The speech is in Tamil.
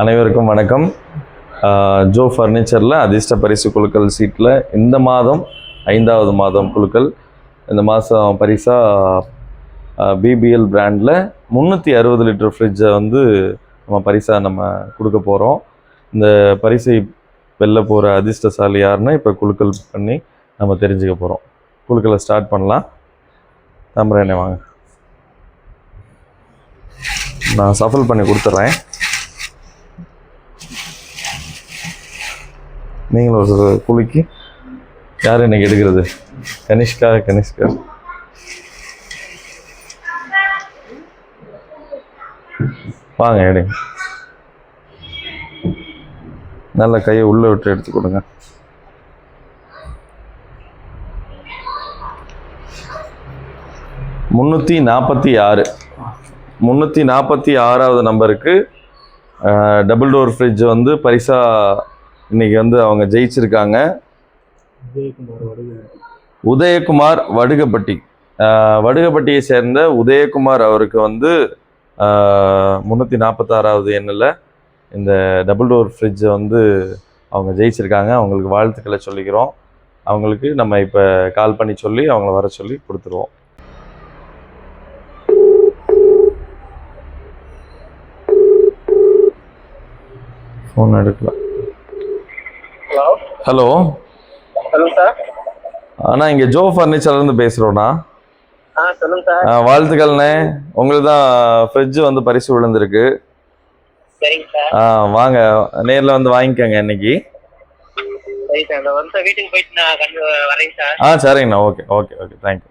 அனைவருக்கும் வணக்கம். ஜோ ஃபர்னிச்சரில் அதிர்ஷ்ட பரிசு குழுக்கள் சீட்டில் இந்த மாதம் ஐந்தாவது மாதம் குழுக்கள் இந்த மாதம் பரிசாக பிபிஎல் பிராண்டில் முந்நூற்றி அறுபது லிட்டர் ஃப்ரிட்ஜை வந்து நம்ம பரிசாக நம்ம கொடுக்க போகிறோம் இந்த பரிசை வெளில போகிற அதிர்ஷ்டசாலி யாருன்னா இப்போ குழுக்கள் பண்ணி நம்ம தெரிஞ்சுக்க போகிறோம் குழுக்களை ஸ்டார்ட் பண்ணலாம். தாமரை வாங்க. நான் சஃபல் பண்ணி கொடுத்துட்றேன் நீங்களும் ஒரு குலுக்கி யார் இன்னைக்கு எடுக்கிறது? கனிஷ்கா கனிஷ்கா. வாங்க எடுங்க. நல்ல கையை உள்ள விட்டு எடுத்து கொடுங்க. முந்நூற்றி நாற்பத்தி ஆறு. முந்நூற்றி நாற்பத்தி ஆறாவது நம்பருக்கு டபுள் டோர் ஃப்ரிட்ஜ் வந்து பரிசாக இன்னைக்கு வந்து அவங்க ஜெயிச்சிருக்காங்க. உதயகுமார் வடுகப்பட்டி. வடுகப்பட்டியை சேர்ந்த உதயகுமார் அவருக்கு வந்து முந்நூற்றி நாற்பத்தாறாவது எண்ணில் இந்த டபுள் டோர் ஃப்ரிட்ஜை வந்து அவங்க ஜெயிச்சிருக்காங்க. அவங்களுக்கு வாழ்த்துக்களை சொல்லிக்கிறோம். அவங்களுக்கு நம்ம இப்போ கால் பண்ணி சொல்லி அவங்கள வர சொல்லி கொடுத்துருவோம். ஃபோன் எடுக்கல. ஹலோ. Hello sir. அண்ணா இங்கே ஜோ ஃபர்னிச்சர்லேருந்து பேசுகிறோண்ணா ஆ சொல்லுங்க சார். ஆ, வாழ்த்துக்கள்ண்ணே. உங்களுக்கு தான் ஃப்ரிட்ஜ் வந்து பரிசு விழுந்திருக்கு. ஆ வாங்க. நேரில் வந்து வாங்கிக்கோங்க இன்னைக்கு. சரி சார் இந்த வந்து வீட்டுக்கு போயிட்டு நான் வரேங்க சார். ஆ சரிங்கண்ணா. Okay okay okay. தேங்க்யூ